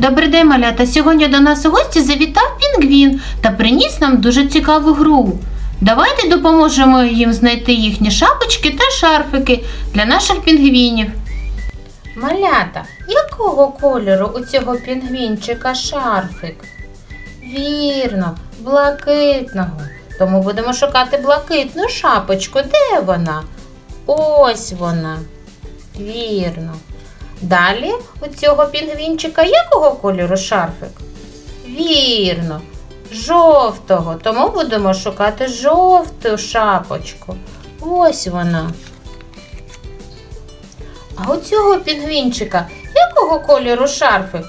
Добрий день, малята. Сьогодні до нас у гості завітав пінгвін та приніс нам дуже цікаву гру. Давайте допоможемо їм знайти їхні шапочки та шарфики для наших пінгвінів. Малята, якого кольору у цього пінгвінчика шарфик? Вірно, блакитного. Тому будемо шукати блакитну шапочку. Де вона? Ось вона. Вірно. Далі у цього пінгвінчика якого кольору шарфик? Вірно, жовтого. Тому будемо шукати жовту шапочку. Ось вона. А у цього пінгвінчика якого кольору шарфик?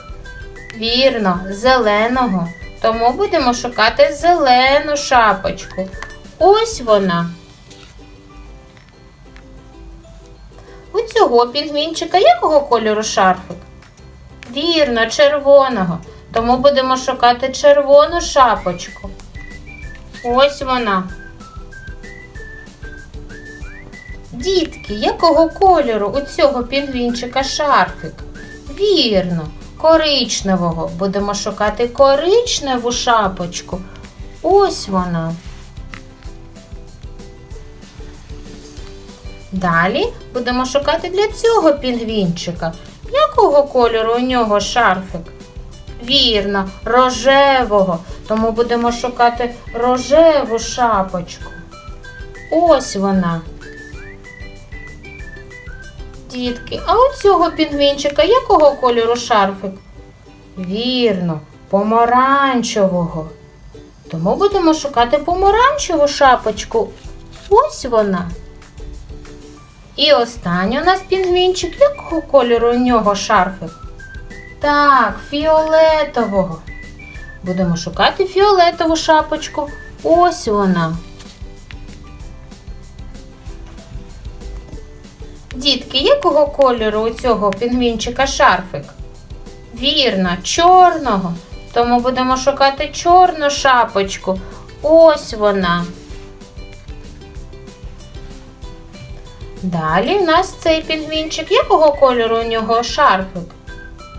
Вірно, зеленого. Тому будемо шукати зелену шапочку. Ось вона. Цього пінгвінчика якого кольору шарфик? Вірно, червоного. Тому будемо шукати червону шапочку. Ось вона. Дітки, якого кольору у цього пінгвінчика шарфик? Вірно, коричневого. Будемо шукати коричневу шапочку. Ось вона. Далі будемо шукати для цього пінгвінчика. Якого кольору у нього шарфик? Вірно, рожевого. Тому будемо шукати рожеву шапочку. Ось вона. Дітки, а у цього пінгвінчика якого кольору шарфик? Вірно, помаранчевого. Тому будемо шукати помаранчеву шапочку. Ось вона. І останній у нас пінгвінчик. Якого кольору у нього шарфик? Так, фіолетового. Будемо шукати фіолетову шапочку. Ось вона. Дітки, якого кольору у цього пінгвінчика шарфик? Вірно, чорного. Тому будемо шукати чорну шапочку. Ось вона. Далі в нас цей пінгвінчик. Якого кольору у нього шарфик?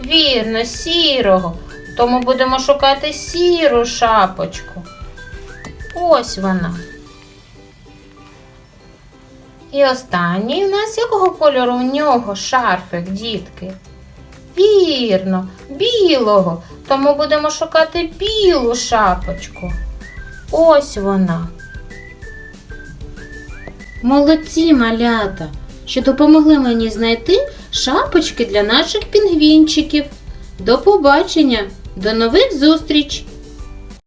Вірно, сірого. Тому будемо шукати сіру шапочку. Ось вона. І останній у нас якого кольору у нього шарфик, дітки? Вірно, білого. Тому будемо шукати білу шапочку. Ось вона. Молодці малята, що допомогли мені знайти шапочки для наших пінгвінчиків. До побачення, до нових зустріч!